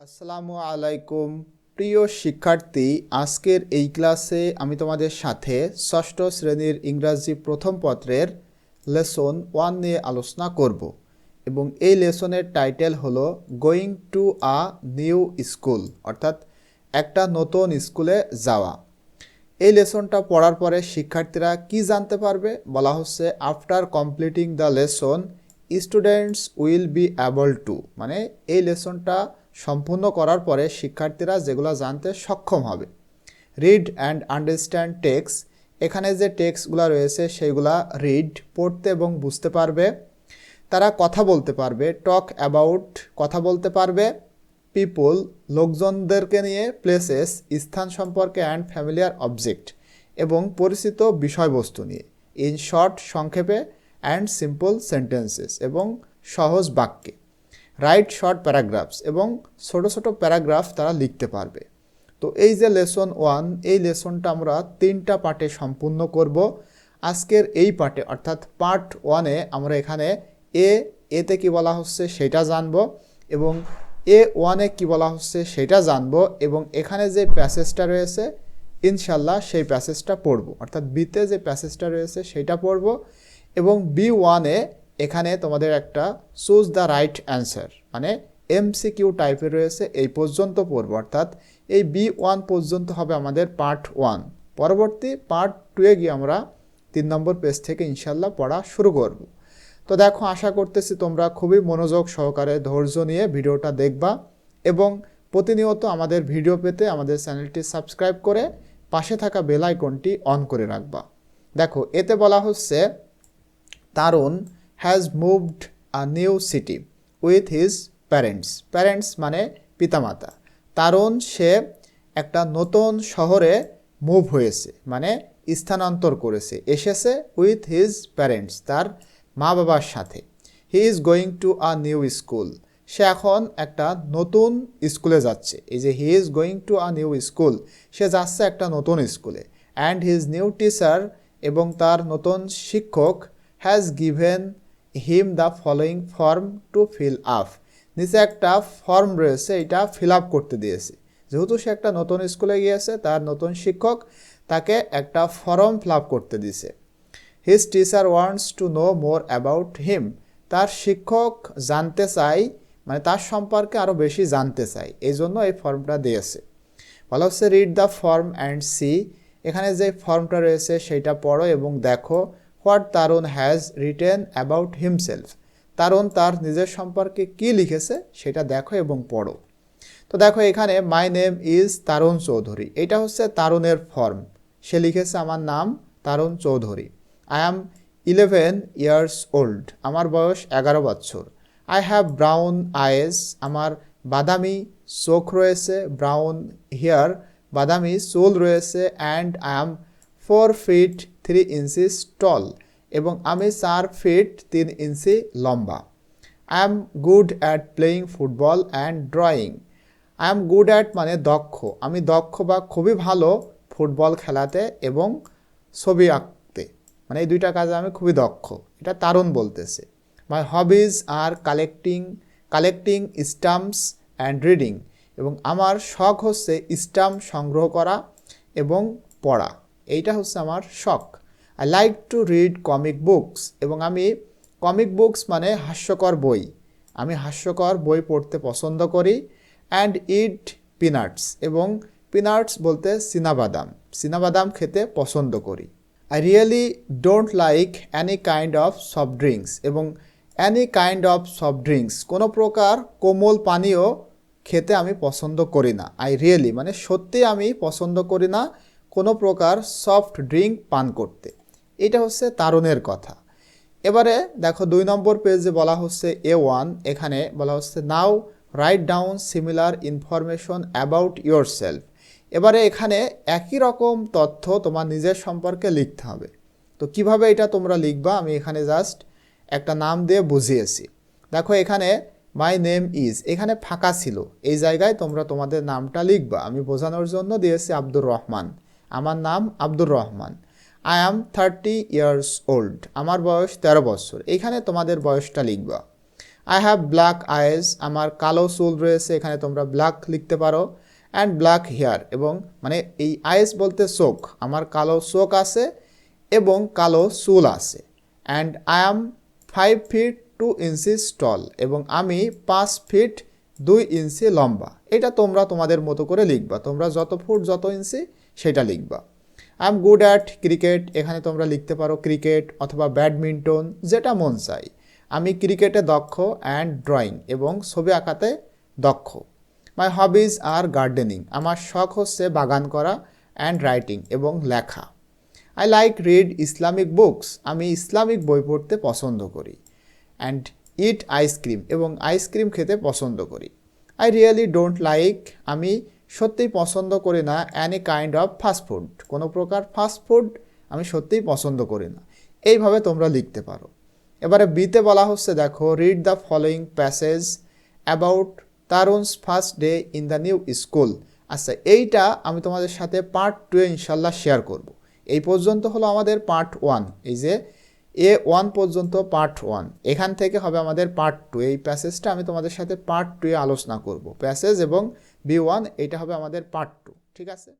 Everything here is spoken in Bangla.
আসসালামু আলাইকুম। প্রিয় শিক্ষার্থী, আজকের এই ক্লাসে আমি তোমাদের সাথে ষষ্ঠ শ্রেণির ইংরাজি প্রথম পত্রের লেসন ওয়ান নিয়ে আলোচনা করব এবং এই লেসনের টাইটেল হলো going to a new school, অর্থাৎ একটা নতুন স্কুলে যাওয়া। এই লেসনটা পড়ার পরে শিক্ষার্থীরা কি জানতে পারবে? বলা হচ্ছে after completing the lesson students will be able to মানে এই লেসনটা সম্পূর্ণ করার পরে শিক্ষার্থীরা যেগুলো জানতে সক্ষম হবে। রিড অ্যান্ড আন্ডারস্ট্যান্ড টেক্স এখানে যে টেক্সটগুলো রয়েছে সেগুলা রিড পড়তে এবং বুঝতে পারবে। তারা কথা বলতে পারবে টক অ্যাবাউট কথা বলতে পারবে। পিপল লোকজনদেরকে নিয়ে প্লেসেস স্থান সম্পর্কে অ্যান্ড ফ্যামিলিয়ার অবজেক্ট এবং পরিচিত বিষয়বস্তু নিয়ে। ইন শর্ট সংক্ষেপে অ্যান্ড সিম্পল সেন্টেন্সেস এবং সহজ বাক্যে। রাইট শর্ট প্যারাগ্রাফস এবং ছোট ছোট প্যারাগ্রাফ তারা লিখতে পারবে। তো এই যে লেসন ওয়ান, এই লেসনটা আমরা তিনটা পার্টে সম্পূর্ণ করব। আজকের এই পার্টে, অর্থাৎ পার্ট ওয়ানে আমরা এখানে এ, এতে কি বলা হচ্ছে সেটা জানব এবং এ ওয়ানে কি বলা হচ্ছে সেটা জানব এবং এখানে যে প্যাসেজটা রয়েছে, ইনশাল্লাহ সেই প্যাসেজটা পড়ব। অর্থাৎ বিতে যে প্যাসেজটা রয়েছে সেটা পড়ব এবং বি ওয়ানে এখানে তোমাদের একটা চুজ দ্য রাইট অ্যান্সার মানে এমসিকিউ টাইপের রয়েছে, এই পর্যন্ত পড়ব। অর্থাৎ এই বি ওয়ান পর্যন্ত হবে আমাদের পার্ট ওয়ান পরবর্তী পার্ট টুয়ে গিয়ে আমরা তিন নম্বর পেজ থেকে ইনশাল্লাহ পড়া শুরু করব। তো দেখো, আশা করতেছি তোমরা খুবই মনোযোগ সহকারে ধৈর্য নিয়ে ভিডিওটা দেখবা এবং প্রতিনিয়ত আমাদের ভিডিও পেতে আমাদের চ্যানেলটি সাবস্ক্রাইব করে পাশে থাকা বেল আইকনটি অন করে রাখবা। দেখো, এতে বলা হচ্ছে Tarun has moved a new city with his parents parents মানে পিতামাতা। তারুণ সে একটা নতুন শহরে মুভ হয়েছে মানে স্থানান্তর করেছে। এসেছে উইথ হিজ প্যারেন্টস তার মা বাবার সাথে। He is going to a new school সে এখন একটা নতুন স্কুলে যাচ্ছে। এই যে he is going to a new school সে যাচ্ছে একটা নতুন স্কুলে অ্যান্ড হিজ নিউ টিচার এবং তার নতুন শিক্ষক has given him the following form to fill up নিচে একটা ফর্ম রয়েছে, এটা ফিল আপ করতে দিয়েছে। যেহেতু সে একটা নতুন স্কুলে গিয়েছে, তার নতুন শিক্ষক, তাকে একটা ফর্ম ফিল আপ করতে দিছে his teacher wants to know more about him তার শিক্ষক জানতে চাই মানে তার সম্পর্কে আরও বেশি জানতে চাই এই জন্য এই ফর্মটা দিয়েছে। বলা হচ্ছে read the form and see এখানে যে ফর্মটা রয়েছে সেইটা পড়ো এবং দেখো। What Tarun has written about himself. Tarun তার নিজের সম্পর্কে কি লিখেছে সেটা দেখো এবং পড়ো। তো দেখো এখানে my name is Tarun Chowdhury. এটা হচ্ছে তারুণের ফর্ম সে লিখেছে, আমার নাম Tarun Chowdhury. I am eleven years old আমার বয়স এগারো বছর। আই হ্যাভ ব্রাউন আইস আমার বাদামি চোখ রয়েছে ব্রাউন হেয়ার বাদামি চুল রয়েছে and I am four feet three inches tall এবং আমি চার ফিট তিন ইঞ্চি লম্বা। I am good at playing football and drawing I am good at মানে দক্ষ। আমি দক্ষ বা খুবই ভালো ফুটবল খেলাতে এবং ছবি আঁকতে। মানে এই দুইটা কাজে আমি খুবই দক্ষ। এটা তারুণ বলতেছে। My hobbies are collecting collecting stamps and reading এবং আমার শখ হচ্ছে স্টাম্প সংগ্রহ করা এবং পড়া। এইটা হচ্ছে আমার শখ। I like to read comic books এবং আমি কমিক বুকস মানে হাস্যকর বই। আমি হাস্যকর বই পড়তে পছন্দ করি অ্যান্ড ইট পিনাটস এবং পিনাটস বলতে চীনাবাদাম চীনাবাদাম খেতে পছন্দ করি। I really don't like any kind of soft drinks এবং any kind of soft drinks কোনো প্রকার কোমল পানীয় খেতে আমি পছন্দ করি না। আই রিয়েলি মানে সত্যি আমি পছন্দ করি না কোনো প্রকার সফট ড্রিঙ্ক পান করতে। এটা হচ্ছে তারুণের কথা। এবারে দেখো দুই নম্বর পেজে বলা হচ্ছে এ ওয়ান এখানে বলা হচ্ছে now write down similar information about yourself এবারে এখানে একই রকম তথ্য তোমার নিজের সম্পর্কে লিখতে হবে। তো কীভাবে এটা তোমরা লিখবা? আমি এখানে জাস্ট একটা নাম দিয়ে বুঝিয়েছি। দেখো এখানে মাই নেম ইজ এখানে ফাঁকা ছিল। এই জায়গায় তোমরা তোমাদের নামটা লিখবা। আমি বোঝানোর জন্য দিয়েছি আব্দুর রহমান। আমার নাম Abdur Rahman. I am thirty years old আমার বয়স তেরো বছর। এখানে তোমাদের বয়সটা লিখবা। আই হ্যাভ ব্ল্যাক আইজ আমার কালো চুল রয়েছে। এখানে তোমরা ব্ল্যাক লিখতে পারো। অ্যান্ড ব্ল্যাক হেয়ার এবং মানে এই আইস বলতে চোখ। আমার কালো চোখ আছে এবং কালো চুল আছে। And I am five feet two inches tall এবং আমি পাঁচ ফিট দুই ইঞ্চি লম্বা। এটা তোমরা তোমাদের মতো করে লিখবা। তোমরা যত ফুট যত ইঞ্চি সেটা লিখবা। I am good at cricket এখানে তোমরা লিখতে পারো ক্রিকেট অথবা ব্যাডমিন্টন যেটা মন চাই আমি ক্রিকেটে দক্ষ অ্যান্ড ড্রয়িং এবং ছবি আঁকাতে দক্ষ। মাই হবিজ আর গার্ডেনিং আমার শখ হচ্ছে বাগান করা অ্যান্ড রাইটিং এবং লেখা। I like read Islamic books আমি ইসলামিক বই পড়তে পছন্দ করি। অ্যান্ড ইট আইসক্রিম এবং আইসক্রিম খেতে পছন্দ করি। আই রিয়েলি ডোন্ট লাইক আমি সত্যিই পছন্দ করি না অ্যানি কাইন্ড অফ ফাস্টফুড কোনো প্রকার ফাস্টফুড আমি সত্যিই পছন্দ করি না। এইভাবে তোমরা লিখতে পারো। এবারে বিতে বলা হচ্ছে, দেখো read the following passage about Tarun's first day in the new school আচ্ছা এইটা আমি তোমাদের সাথে পার্ট টু ইনশাল্লাহ শেয়ার করব। এই পর্যন্ত হলো আমাদের পার্ট ওয়ান এই যে এ ওয়ান পর্যন্ত পার্ট ওয়ান এখান থেকে হবে আমাদের পার্ট টু এই প্যাসেজটা আমি তোমাদের সাথে পার্ট টুয়ে আলোচনা করব। প্যাসেজ এবং বি ওয়ান এটা হবে আমাদের পার্ট টু ঠিক আছে?